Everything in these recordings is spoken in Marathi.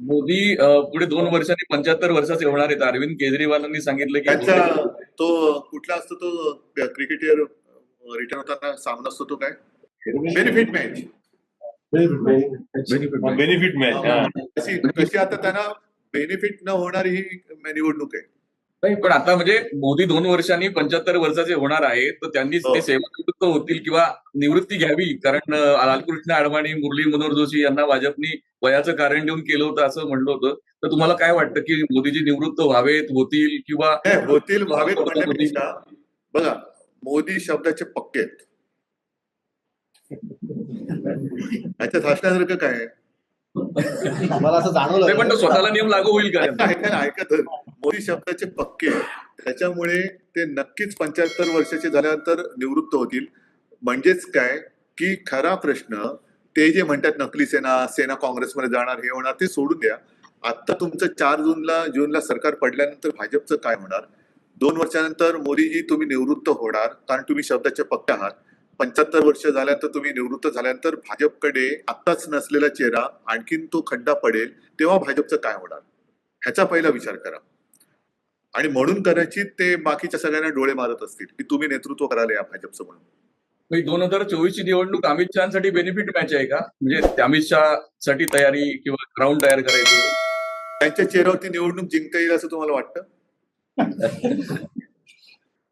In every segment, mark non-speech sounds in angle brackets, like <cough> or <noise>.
मोदी पुढे दोन वर्षांनी पंच्याहत्तर वर्षाचे होणार आहेत. अरविंद केजरीवालांनी सांगितलं की त्यांचा तो कुठला असतो तो क्रिकेटर रिटर्न होताना सामना असतो तो काय? बेनिफिट मॅच बेनिफिट मॅच तशी तशी आता त्यांना बेनिफिट न होणारी ही निवडणूक आहे. नाही पण आता म्हणजे मोदी दोन वर्षांनी पंच्याहत्तर वर्षाचे होणार आहेत तर त्यांनी हो. ते सेवानिवृत्त होतील किंवा निवृत्ती घ्यावी. कारण लालकृष्ण अडवाणी मुरली मनोहर जोशी यांना भाजपनी वयाचं कारण देऊन केलं होतं असं म्हणलं होतं. तर तुम्हाला काय वाटतं की मोदीजी निवृत्त व्हावेत होतील किंवा होतील व्हावेत बघा मोदी शब्दाचे पक्के आहेत. <laughs> याच्यात हसण्यासारखं काय आहे? मला असं जाणवलं पण तो स्वतःला नियम लागू होईल का? ऐका ऐका ना, ऐका तर मोदी शब्दाचे पक्के. त्याच्यामुळे ते नक्कीच पंच्याहत्तर वर्षाचे झाल्यानंतर निवृत्त होतील. म्हणजेच काय? की खरा प्रश्न ते जे म्हणतात नकली सेना सेना काँग्रेसमध्ये जाणार हे होणार ते सोडून द्या. आता तुमचं चार जूनला जूनला सरकार पडल्यानंतर भाजपचं काय होणार? दोन वर्षानंतर मोदीजी तुम्ही निवृत्त होणार कारण तुम्ही शब्दाचे पक्के आहात. पंच्याहत्तर वर्ष झाल्यानंतर तुम्ही निवृत्त झाल्यानंतर भाजपकडे आत्ताच नसलेला चेहरा आणखीन तो खड्डा पडेल तेव्हा भाजपचं काय होणार? ह्याचा पहिला विचार करा. आणि म्हणून कदाचित ते बाकीच्या सगळ्यांना डोळे मारत असतील की तुम्ही नेतृत्व करायला या भाजपचं म्हणून. दोन हजार चोवीस ची निवडणूक अमित शहासाठी बेनिफिट मॅच आहे का? म्हणजे अमित शहा साठी तयारी किंवा ग्राउंड तयार करायची. त्यांच्या चेहऱ्यावरती निवडणूक जिंकता येईल असं तुम्हाला वाटतं? <laughs>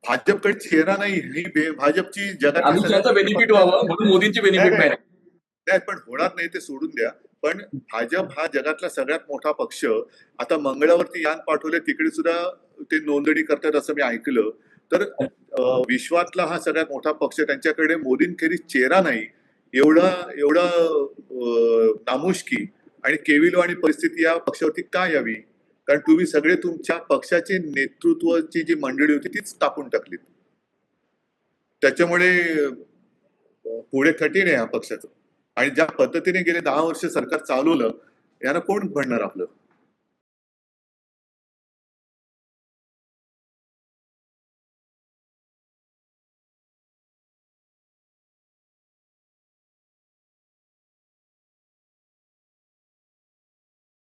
भाजपकडे चेहरा नाही ही भाजपची जगात बेनिफिट व्हावं म्हणून मोदींची बेनिफिट नाही, नाही. पण होणार नाही ते सोडून द्या. पण भाजप हा जगातला सगळ्यात मोठा पक्ष. आता मंगळावरती यान पाठवले तिकडे सुद्धा ते नोंदणी करतात असं मी ऐकलं. तर विश्वातला हा सगळ्यात मोठा पक्ष त्यांच्याकडे मोदींखेरीज चेहरा नाही. एवढा एवढा नामुष्की आणि केविलो आणि परिस्थिती या पक्षावरती का यावी? कारण तुम्ही सगळे तुमच्या पक्षाचे नेतृत्वाची जी मंडळी होती तीच टाकून टाकलीत. त्याच्यामुळे पुढे कठीण आहे हा पक्षाचं. आणि ज्या पद्धतीने गेले दहा वर्ष सरकार चालवलं यानं कोण म्हणणार आपलं?